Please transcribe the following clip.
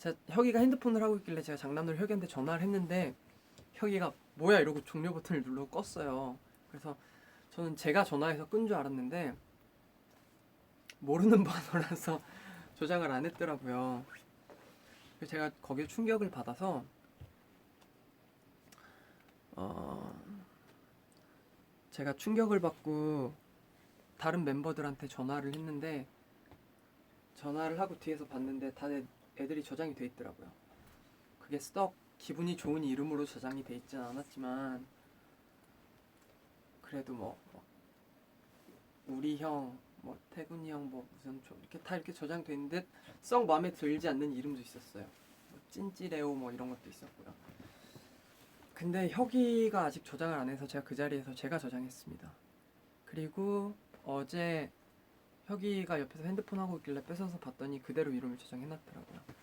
제가 혁이가 핸드폰을 하고 있길래 제가 장난으로 혁이한테 전화를 했는데 혁이가 뭐야 이러고 종료 버튼을 누르고 껐어요. 그래서 저는 제가 전화해서 끈 줄 알았는데 모르는 번호라서 저장을 안 했더라고요. 그래서 제가 거기에 충격을 받아서 어 제가 충격을 받고 다른 멤버들한테 전화를 했는데 전화를 하고 뒤에서 봤는데 다들 애들이 저장이 돼 있더라고요. 그게 썩 기분이 좋은 이름으로 저장이 돼 있진 않았지만 그래도 뭐, 뭐 우리 형, 뭐 태군이 형, 뭐 무슨 좀 이렇게 다 이렇게 저장돼 있는데 썩 마음에 들지 않는 이름도 있었어요. 뭐 찐찌레오 뭐 이런 것도 있었고요. 근데 혁이가 아직 저장을 안 해서 제가 그 자리에서 제가 저장했습니다. 그리고 어제 혁이가 옆에서 핸드폰 하고 있길래 뺏어서 봤더니 그대로 이름을 저장해놨더라고요.